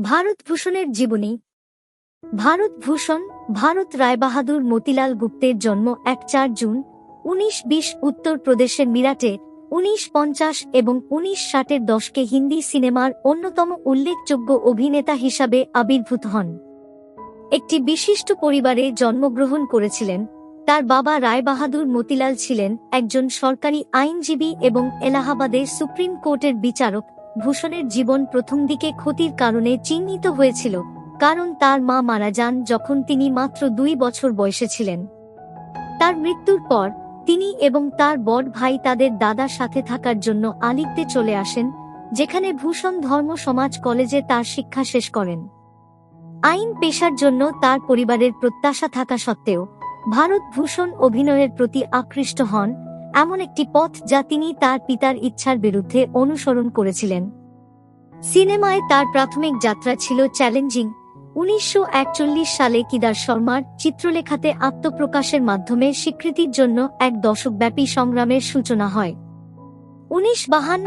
ভারতভূষণের জীবনী। ভারতভূষণ ভারত রায়বাহাদুর মতিলাল গুপ্তের জন্ম এক চার জুন, উনিশ বিশ উত্তরপ্রদেশের মিরাটে, উনিশ পঞ্চাশ এবং উনিশ ষাটের দশকে হিন্দি সিনেমার অন্যতম উল্লেখযোগ্য অভিনেতা হিসাবে আবির্ভূত হন। একটি বিশিষ্ট পরিবারে জন্মগ্রহণ করেছিলেন। তার বাবা রায়বাহাদুর মতিলাল ছিলেন একজন সরকারি আইনজীবী এবং এলাহাবাদের সুপ্রিম কোর্টের বিচারক। ভূষণের জীবন প্রথম দিকে ক্ষতির কারণে চিহ্নিত হয়েছিল, কারণ তার মা মারা যান যখন তিনি মাত্র দুই বছর বয়সে ছিলেন। তার মৃত্যুর পর, তিনি এবং তার বড় ভাই তাদের দাদার সাথে থাকার জন্য আলিগতে চলে আসেন, যেখানে ভূষণ ধর্ম সমাজ কলেজে তার শিক্ষা শেষ করেন। আইন পেশার জন্য তার পরিবারের প্রত্যাশা থাকা সত্ত্বেও, ভারত ভূষণ অভিনয়ের প্রতি আকৃষ্ট হন এমন একটি পথ যা তিনি তার পিতার ইচ্ছার বিরুদ্ধে অনুসরণ করেছিলেন। সিনেমায় তার প্রাথমিক যাত্রা ছিল চ্যালেঞ্জিং। উনিশশো একচল্লিশ সালে কিদার শর্মার চিত্রলেখাতে আত্মপ্রকাশের মাধ্যমে স্বীকৃতির জন্য এক দশকব্যাপী সংগ্রামের সূচনা হয়। উনিশ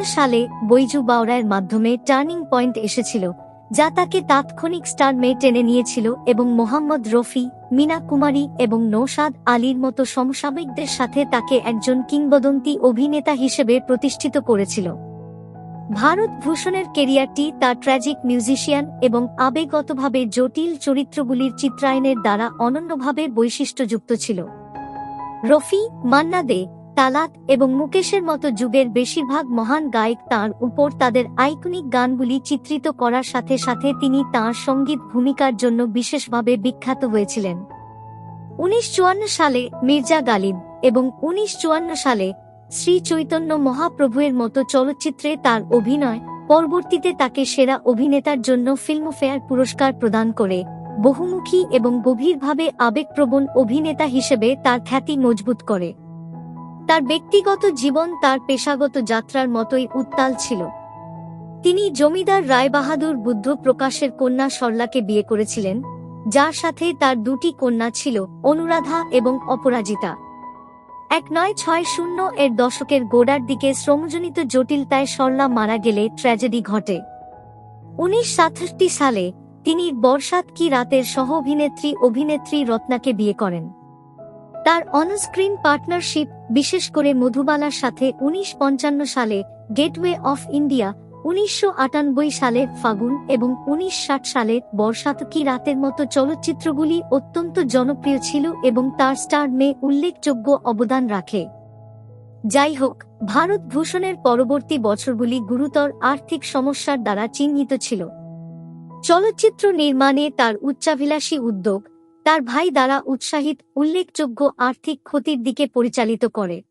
সালে বৈজু বাওরায়ের মাধ্যমে টার্নিং পয়েন্ট এসেছিল। যা তাকে তাৎক্ষণিক স্টার মে টেনে নিয়েছিল এবং মোহাম্মদ রফি, মিনা কুমারী এবং নৌসাদ আলীর মতো সমসাময়িকদের সাথে তাকে একজন কিংবদন্তি অভিনেতা হিসেবে প্রতিষ্ঠিত করেছিল। ভারত ভূষণের কেরিয়ারটি তার ট্র্যাজিক মিউজিশিয়ান এবং আবেগতভাবে জটিল চরিত্রগুলির চিত্রায়নের দ্বারা অনন্যভাবে বৈশিষ্ট্যযুক্ত ছিল। রফি, মান্না দে তালাত এবং মুকেশের মতো যুগের বেশিরভাগ মহান গায়ক তাঁর উপর তাদের আইকনিক গানগুলি চিত্রিত করার সাথে সাথে তিনি তাঁর সংগীত ভূমিকার জন্য বিশেষভাবে বিখ্যাত হয়েছিলেন। উনিশ সালে মির্জা গালিব এবং উনিশ সালে শ্রী চৈতন্য মহাপ্রভুয়ের মতো চলচ্চিত্রে তার অভিনয় পরবর্তীতে তাকে সেরা অভিনেতার জন্য ফিল্মফেয়ার পুরস্কার প্রদান করে। বহুমুখী এবং গভীরভাবে আবেগপ্রবণ অভিনেতা হিসেবে তার খ্যাতি মজবুত করে। তার ব্যক্তিগত জীবন তার পেশাগত যাত্রার মতোই উত্তাল ছিল। তিনি জমিদার রায়বাহাদুর বুদ্ধ প্রকাশের কন্যা সরলাকে বিয়ে করেছিলেন, যার সাথে তার দুটি কন্যা ছিল, অনুরাধা এবং অপরাজিতা। এক নয় ছয় শূন্য এর দশকের গোড়ার দিকে শ্রমজনিত জটিলতায় সরলা মারা গেলে ট্র্যাজেডি ঘটে। উনিশ সালে তিনি বর্ষাত কি রাতের সহ অভিনেত্রী অভিনেত্রী রত্নাকে বিয়ে করেন। তার অনস্ক্রিন পার্টনারশিপ, বিশেষ করে মধুবালার সাথে উনিশ সালে গেটওয়ে অফ ইন্ডিয়া, উনিশশো আটানব্বই সালে ফাগুন এবং উনিশ সালে বর্ষাতকি রাতের মতো চলচ্চিত্রগুলি অত্যন্ত জনপ্রিয় ছিল এবং তার স্টার মে উল্লেখযোগ্য অবদান রাখে। যাই হোক, ভারত ভূষণের পরবর্তী বছরগুলি গুরুতর আর্থিক সমস্যার দ্বারা চিহ্নিত ছিল। চলচ্চিত্র নির্মাণে তার উচ্চাভিলাষী উদ্যোগ তার ভাই দ্বারা উৎসাহিত, উল্লেখযোগ্য আর্থিক ক্ষতির দিকে পরিচালিত করে।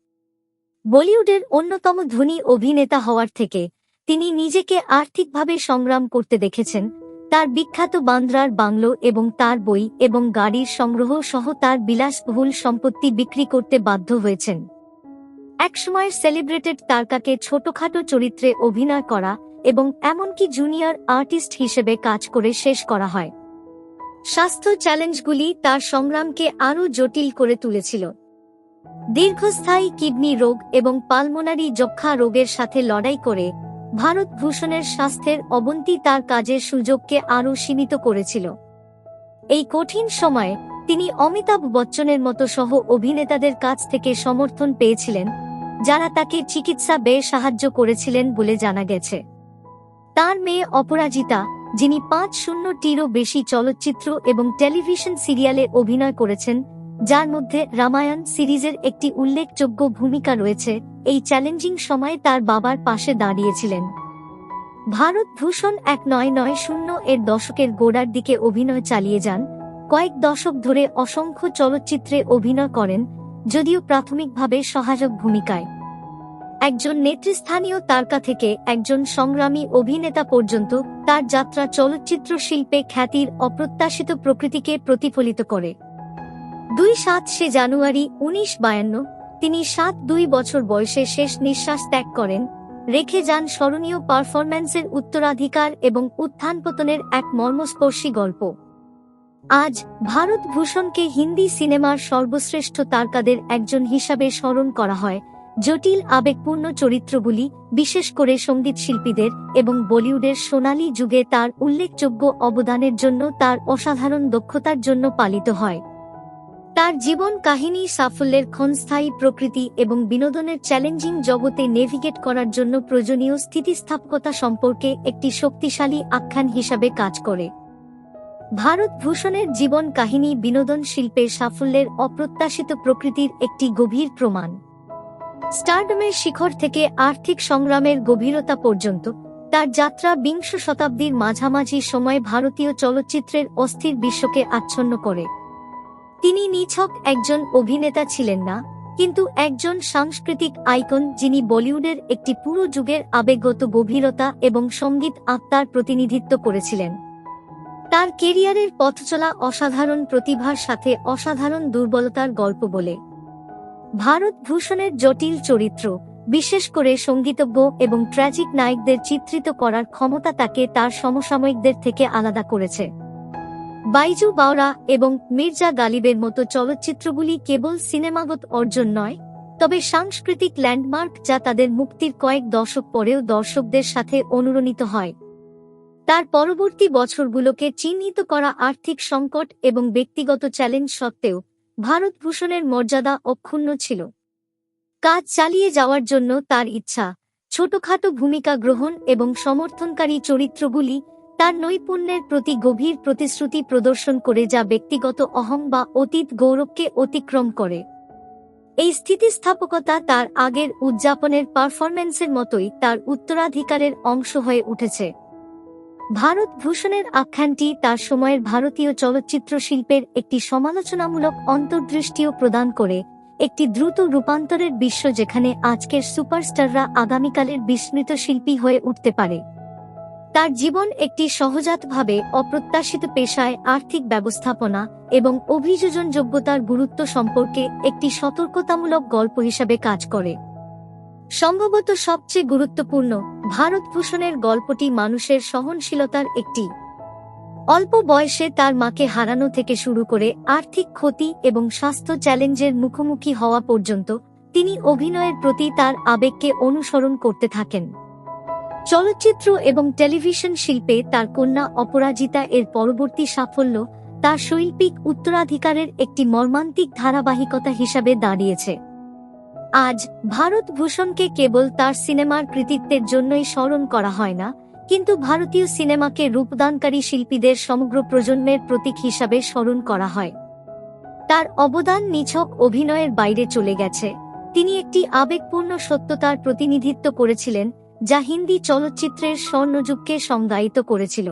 বলিউডের অন্যতম ধনী অভিনেতা হওয়ার থেকে তিনি নিজেকে আর্থিকভাবে সংগ্রাম করতে দেখেছেন। তার বিখ্যাত বান্দ্রার বাংলো এবং তার বই এবং গাড়ির সংগ্রহ সহ তার বিলাসবহুল সম্পত্তি বিক্রি করতে বাধ্য হয়েছেন। একসময়ের সেলিব্রেটেড তারকাকে ছোটখাটো চরিত্রে অভিনয় করা এবং এমনকি জুনিয়র আর্টিস্ট হিসেবে কাজ করে শেষ করা হয়। স্বাস্থ্য চ্যালেঞ্জগুলি তার সংগ্রামকে আরও জটিল করে তুলেছিল। দীর্ঘস্থায়ী কিডনি রোগ এবং পালমোনারি যক্ষা রোগের সাথে লড়াই করে, ভারত ভূষণের স্বাস্থ্যের অবনতি তার কাজের সুযোগকে আরও সীমিত করেছিল। এই কঠিন সময়ে তিনি অমিতাভ বচ্চনের মতো সহ অভিনেতাদের কাছ থেকে সমর্থন পেয়েছিলেন, যারা তাকে চিকিৎসা ব্যয়ে সাহায্য করেছিলেন বলে জানা গেছে। তার মেয়ে অপরাজিতা যিনি পাঁচ শূন্যটিরও বেশি চলচ্চিত্র এবং টেলিভিশন সিরিয়ালে অভিনয় করেছেন, যার মধ্যে রামায়ণ সিরিজের একটি উল্লেখযোগ্য ভূমিকা রয়েছে, এই চ্যালেঞ্জিং সময়ে তার বাবার পাশে দাঁড়িয়েছিলেন। ভারত ভূষণ এক নয় নয় শূন্য এর দশকের গোড়ার দিকে অভিনয় চালিয়ে যান, কয়েক দশক ধরে অসংখ্য চলচ্চিত্রে অভিনয় করেন, যদিও প্রাথমিকভাবে সহায়ক ভূমিকায়। একজন নেতৃস্থানীয় তারকা থেকে একজন সংগ্রামী অভিনেতা পর্যন্ত তার যাত্রা চলচ্চিত্র শিল্পে খ্যাতির অপ্রত্যাশিত প্রকৃতিকে প্রতিফলিত করে। দুই সাত সে জানুয়ারি উনিশ বায়ান্ন, তিনি সাত দুই বছর বয়সে শেষ নিঃশ্বাস ত্যাগ করেন, রেখে যান স্মরণীয় পারফরম্যান্সের উত্তরাধিকার এবং উত্থান পতনের এক মর্মস্পর্শী গল্প। আজ ভারত ভূষণকে হিন্দি সিনেমার সর্বশ্রেষ্ঠ তারকাদের একজন হিসাবে স্মরণ করা হয়। জটিল আবেগপূর্ণ চরিত্রগুলি, বিশেষ করে সংগীত শিল্পীদের এবং বলিউডের সোনালী যুগে তার উল্লেখযোগ্য অবদানের জন্য তার অসাধারণ দক্ষতার জন্য পালিত হয়। তার জীবন কাহিনী, সাফল্যের ক্ষণস্থায়ী প্রকৃতি এবং বিনোদনের চ্যালেঞ্জিং জগতে নেভিগেট করার জন্য প্রয়োজনীয় স্থিতিস্থাপকতা সম্পর্কে একটি শক্তিশালী আখ্যান হিসাবে কাজ করে। ভারত ভূষণের জীবন কাহিনী বিনোদন শিল্পের সাফল্যের অপ্রত্যাশিত প্রকৃতির একটি গভীর প্রমাণ। স্টারডমের শিখর থেকে আর্থিক সংগ্রামের গভীরতা পর্যন্ত, তার যাত্রা বিংশ শতাব্দীর মাঝামাঝি সময় ভারতীয় চলচ্চিত্রের অস্থির বিশ্বকে আচ্ছন্ন করে। তিনি নিছক একজন অভিনেতা ছিলেন না, কিন্তু একজন সাংস্কৃতিক আইকন যিনি বলিউডের একটি পুরো যুগের আবেগগত গভীরতা এবং সংগীত আত্মার প্রতিনিধিত্ব করেছিলেন। তার কেরিয়ারের পথচলা অসাধারণ প্রতিভার সাথে অসাধারণ দুর্বলতার গল্প বলে। ভারত ভূষণের জটিল চরিত্র, বিশেষ করে সঙ্গীতজ্ঞ এবং ট্র্যাজিক নায়কদের চিত্রিত করার ক্ষমতা তাকে তার সমসাময়িকদের থেকে আলাদা করেছে। বাইজু বাওরা এবং মির্জা গালিবের মতো চলচ্চিত্রগুলি কেবল সিনেমাগত অর্জন নয়, তবে সাংস্কৃতিক ল্যান্ডমার্ক যা তাদের মুক্তির কয়েক দশক পরেও দর্শকদের সাথে অনুরণিত হয়। তার পরবর্তী বছরগুলোকে চিহ্নিত করা আর্থিক সংকট এবং ব্যক্তিগত চ্যালেঞ্জ সত্ত্বেও ভারত ভূষণের মর্যাদা অক্ষুণ্ণ ছিল। কাজ চালিয়ে যাওয়ার জন্য তার ইচ্ছা, ছোটখাটো ভূমিকা গ্রহণ এবং সমর্থনকারী চরিত্রগুলি তার নৈপুণ্যের প্রতি গভীর প্রতিশ্রুতি প্রদর্শন করে যা ব্যক্তিগত অহং বা অতীত গৌরবকে অতিক্রম করে। এই স্থিতিস্থাপকতা তার আগের উদযাপনের পারফরম্যান্সের মতোই তার উত্তরাধিকারের অংশ হয়ে উঠেছে। ভারত ভূষণের আখ্যানটি তার সময়ের ভারতীয় চলচ্চিত্র শিল্পের একটি সমালোচনামূলক অন্তর্দৃষ্টিও প্রদান করে, একটি দ্রুত রূপান্তরের বিশ্ব যেখানে আজকের সুপারস্টাররা আগামীকালের বিস্মৃত শিল্পী হয়ে উঠতে পারে। তার জীবন একটি সহজাতভাবে অপ্রত্যাশিত পেশায় আর্থিক ব্যবস্থাপনা এবং অভিযোজন যোগ্যতার গুরুত্ব সম্পর্কে একটি সতর্কতামূলক গল্প হিসাবে কাজ করে। সম্ভবত সবচেয়ে গুরুত্বপূর্ণ ভারত ভূষণের গল্পটি মানুষের সহনশীলতার একটি। অল্প বয়সে তার মাকে হারানো থেকে শুরু করে আর্থিক ক্ষতি এবং স্বাস্থ্য চ্যালেঞ্জের মুখোমুখি হওয়া পর্যন্ত তিনি অভিনয়ের প্রতি তার আবেগকে অনুসরণ করতে থাকেন। চলচ্চিত্র এবং টেলিভিশন শিল্পে তার কন্যা অপরাজিতা এর পরবর্তী সাফল্য তার শৈল্পিক উত্তরাধিকারের একটি মর্মান্তিক ধারাবাহিকতা হিসাবে দাঁড়িয়েছে। আজ ভারত ভূষণকে কেবল তার সিনেমার কৃতিত্বের জন্যই স্মরণ করা হয় না, কিন্তু ভারতীয় সিনেমাকে রূপদানকারী শিল্পীদের সমগ্র প্রজন্মের প্রতীক হিসাবে স্মরণ করা হয়। তার অবদান নিছক অভিনয়ের বাইরে চলে গেছে। তিনি একটি আবেগপূর্ণ সত্যতার প্রতিনিধিত্ব করেছিলেন, যা হিন্দি চলচ্চিত্রের স্বর্ণযুগকে সংজ্ঞায়িত করেছিল।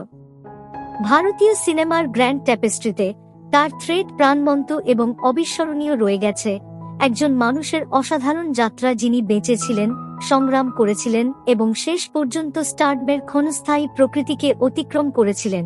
ভারতীয় সিনেমার গ্র্যান্ড ট্যাপেস্ট্রিতে তার থ্রেড প্রাণবন্ত এবং অবিস্মরণীয় রয়ে গেছে একজন মানুষের অসাধারণ যাত্রা যিনি বেঁচেছিলেন, সংগ্রাম করেছিলেন এবং শেষ পর্যন্ত স্টার্টবের ক্ষণস্থায়ী প্রকৃতিকে অতিক্রম করেছিলেন।